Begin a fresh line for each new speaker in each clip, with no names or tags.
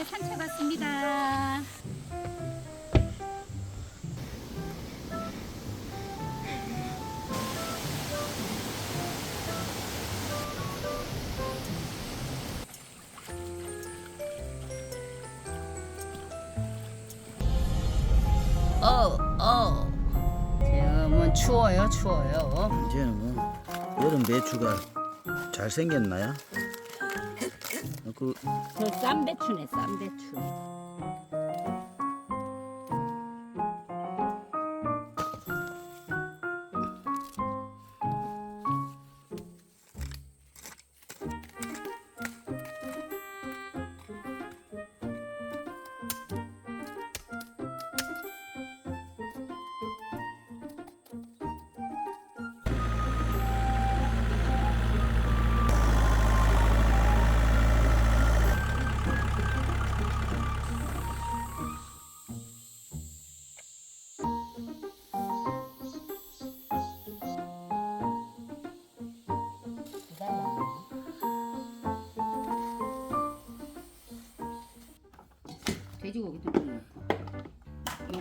네, 산책 왔습니다. 추워요, 추워요.
이제는 뭐 여름 배추가 잘 생겼나요? 그
저 쌈배추네, 쌈배추.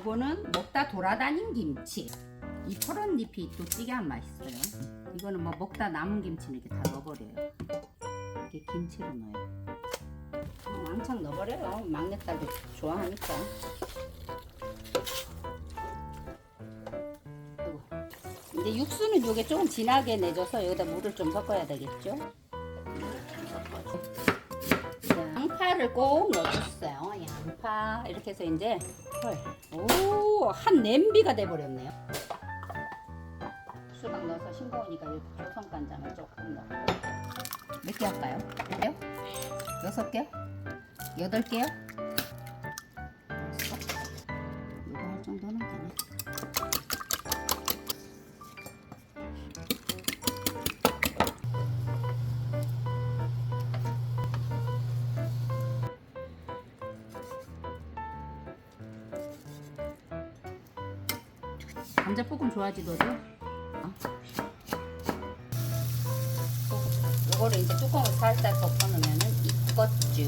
요거는 먹다 돌아다닌 김치. 이 퍼런 잎이 또 찌개한 맛있어요. 이거는 뭐 먹다 남은 김치는 이렇게 다 넣어버려요. 이게 김치를 넣어요. 어, 왕창 넣어버려요. 막내딸도 좋아하니까. 이제 육수는 요게 조금 진하게 내줘서 여기다 물을 좀 섞어야 되겠죠? 자, 양파를 꼭 넣어줬어요. 양파 이렇게 해서 이제 오한 냄비가 돼버렸네요. 수박 넣어서 싱거우니까 이 조선 간장을 조금 넣고 몇 개 할까요? 개요? 여섯 개? 여덟 개요? 이거 할 정도는 감자볶음 좋아하지 너도? 어? 이거를 이제 뚜껑을 살짝 덮어놓으면은 익었죠.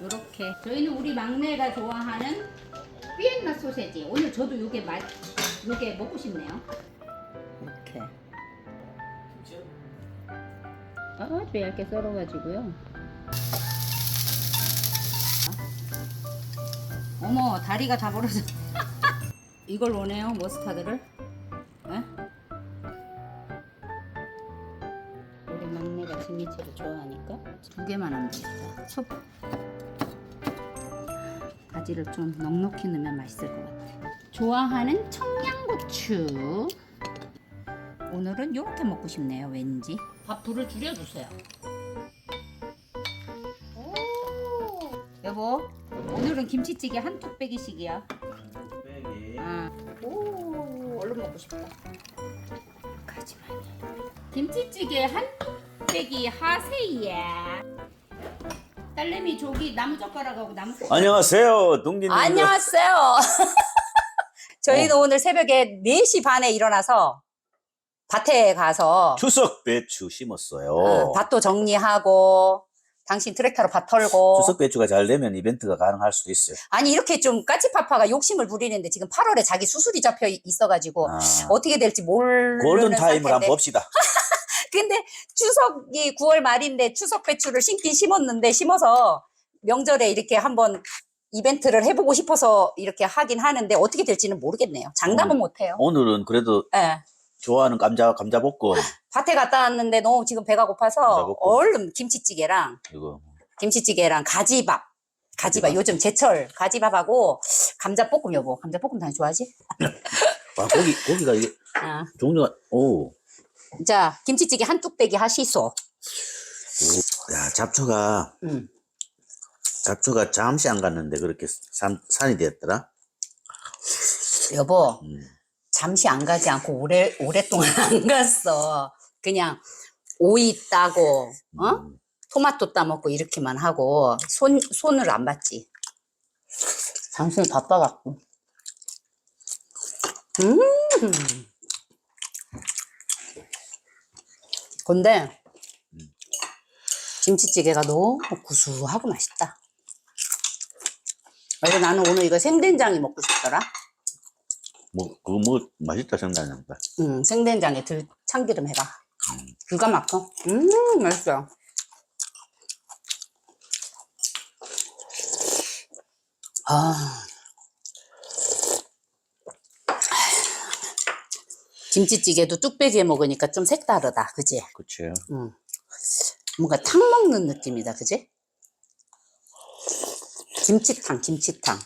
이렇게 저희는 우리 막내가 좋아하는 비엔나 소세지. 오늘 저도 이게 맛, 이게 먹고 싶네요. 이렇게. 아주 얇게 썰어가지고요. 어머 다리가 다 벌어져. 이걸 원해요 머스타드를? 에? 우리 막내가 진미채를 좋아하니까 두 개만 하면 되겠다. 속 바지를 좀 넉넉히 넣으면 맛있을 것 같아. 좋아하는 청양고추. 오늘은 이렇게 먹고 싶네요. 왠지 밥 불을 줄여주세요. 오, 여보, 오늘은 김치찌개 한 뚝배기씩이야. 아, 오, 얼른 먹고 싶다. 가지마니. 김치찌개 한 뚝배기 하세요. 딸내미 저기 나무 젓가락하고 나무 젓가락.
안녕하세요, 동진님.
안녕하세요. 저희는 오늘 새벽에 4시 반에 일어나서 밭에 가서
추석 배추 심었어요.
어, 밭도 정리하고 당신 트랙터로 밭 털고
추석 배추가 잘 되면 이벤트가 가능할 수도 있어요.
아니 이렇게 좀 까치파파가 욕심을 부리는데 지금 8월에 자기 수술이 잡혀 있어가지고
아,
어떻게 될지 모르는
골든 타임을 한번
상태인데
봅시다.
근데 추석이 9월 말인데 추석 배추를 심긴 심었는데 심어서 명절에 이렇게 한번 이벤트를 해보고 싶어서 이렇게 하긴 하는데 어떻게 될지는 모르겠네요. 장담은
음.
못해요.
오늘은 그래도
예.
좋아하는 감자 감자 볶음
밭에 갔다 왔는데 너무 지금 배가 고파서. 얼른 김치찌개랑
이거
김치찌개랑 가지밥 가지밥
가지밥.
요즘 제철 가지밥하고 감자볶음 여보 감자볶음 당연히 좋아하지?
와 고기 고기가 이게
아.
종류가 오.
자 김치찌개 한 뚝배기 하시소
야 잡초가
음.
잡초가 잠시 안 갔는데 그렇게 산, 산이 되었더라.
여보
음.
잠시 안 가지 않고 오래 오랫동안 안 갔어. 그냥 오이 따고 어?
음.
토마토 따 먹고 이렇게만 하고 손 손을 안 봤지. 당신이 바빠 갖고. 음. 근데 김치찌개가 너무 구수하고 맛있다.
그래서 나는 오늘 이거 생된장이 먹고 싶더라.
뭐 그거 뭐 맛있다 생각난다.
음, 생된장에 들 참기름 해가. 기가 막혀. 음, 맛있어. 아. 김치찌개도 뚝배기에 먹으니까 좀 색다르다, 그지?
그치.
음. 뭔가 탕 먹는 느낌이다, 그지? 김치탕, 김치탕.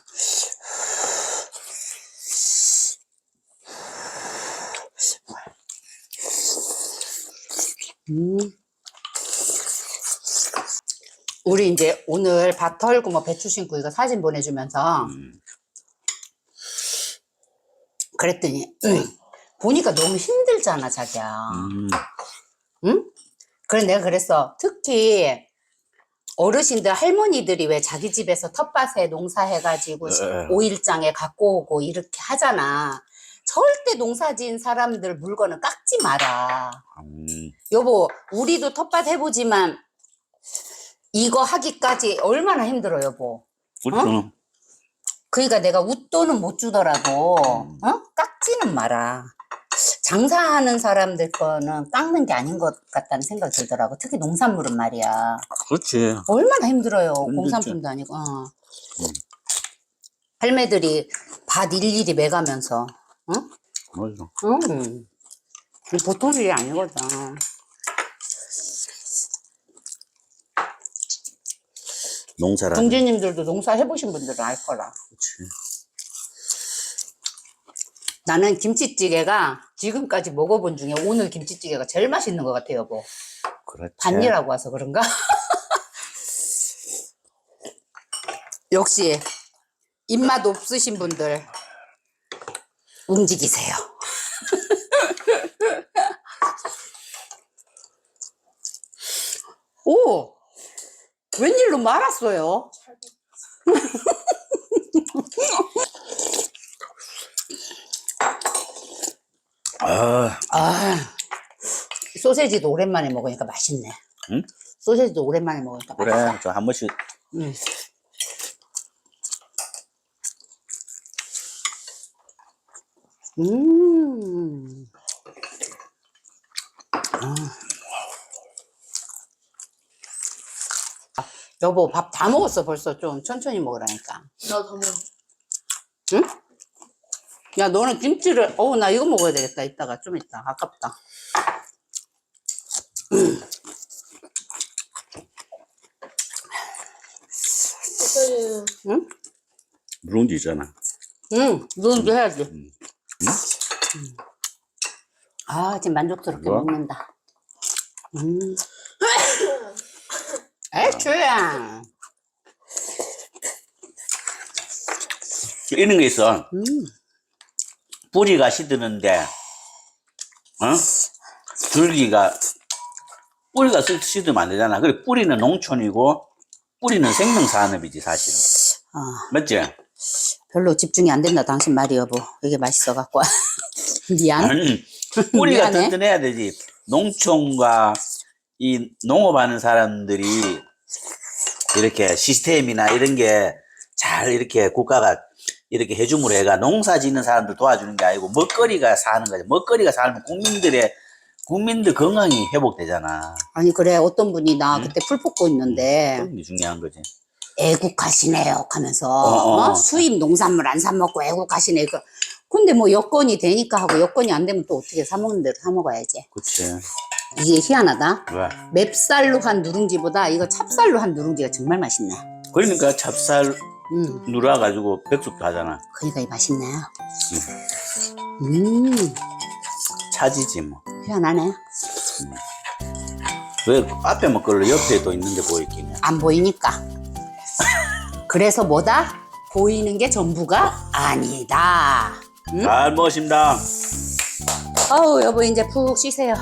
음. 우리 이제 오늘 밥 털고 뭐 배추 심고 이거 사진 보내주면서
음.
그랬더니 보니까 너무 힘들잖아 자기야.
음.
응? 그래 내가 그랬어. 특히 어르신들 할머니들이 왜 자기 집에서 텃밭에 농사해가지고
에.
오일장에 갖고 오고 이렇게 하잖아. 절대 농사지은 사람들 물건은 깎지 마라.
음.
여보, 우리도 텃밭 해보지만 이거 하기까지 얼마나 힘들어, 여보.
그렇죠.
그러니까 내가 웃돈은 못 주더라도
음.
어? 깎지는 마라. 장사하는 사람들 거는 깎는 게 아닌 것 같다는 생각이 들더라고. 특히 농산물은 말이야.
그렇지.
얼마나 힘들어요.
힘들지.
공산품도 아니고. 어. 할매들이 밭 일일이 매가면서. 응?
맞아.
음. 보통 일이 아니거든.
농사라.
동지님들도 농사 해보신 분들은 알 거라.
그치.
나는 김치찌개가 지금까지 먹어본 중에 오늘 김치찌개가 제일 맛있는 것 같아요, 여보.
그렇지.
반일하고 와서 그런가? 역시 입맛 없으신 분들 움직이세요. 오! 웬일로 말았어요?
아,
아, 소세지도 오랜만에 먹으니까 맛있네.
응?
소세지도 오랜만에 먹으니까
그래.
맛있다.
저한 번씩
응. 음. 아. 여보, 밥 다 먹었어, 벌써 좀. 천천히 먹으라니까.
나더 먹어.
응? 야, 너는 김치를, 어우, 나 이거 먹어야 되겠다. 이따가, 좀 이따. 아깝다.
소세지
응?
누룽지 있잖아.
응, 누룽지 해야지.
음.
음. 아, 지금 만족스럽게
뭐야?
먹는다. 음. 애초야.
이런 게 있어.
음.
뿌리가 시드는데, 어? 줄기가, 뿌리가 시- 시드면 안 되잖아. 그래, 뿌리는 농촌이고, 뿌리는 생명산업이지, 사실은.
아,
맞지?
별로 집중이 안 된다, 당신 말이 여보. 이게 맛있어 갖고. 미안.
아니, 뿌리가
미안해.
튼튼해야 되지. 농촌과 이 농업하는 사람들이 이렇게 시스템이나 이런 게 잘 이렇게 국가가 이렇게 해줌으로 해가 농사 짓는 사람들 도와주는 게 아니고 먹거리가 사는 거지. 먹거리가 살면 국민들의 국민들 건강이 회복되잖아.
아니, 그래. 어떤 분이 나 그때 풀 뽑고 있는데,
그게 중요한 거지.
애국하시네요. 하면서,
어, 어.
어? 수입 농산물 안 사 먹고 애국하시네. 그, 근데 뭐 여건이 되니까 하고 여건이 안 되면 또 어떻게 사 먹는 대로 사 먹어야지.
그치.
이게 희한하다.
왜?
맵쌀로 한 누룽지보다 이거 찹쌀로 한 누룽지가 정말 맛있네.
그러니까 찹쌀
음,
누라가지고 백숙도 하잖아.
그러니까 이 맛있네. 음,
차지지 뭐.
희한하네.
왜 앞에 먹걸로 옆에 또 있는데 보이긴 해.
안 보이니까. 그래서 뭐다? 보이는 게 전부가 아니다. 응?
잘 먹었습니다.
어우, 여보, 이제 푹 쉬세요.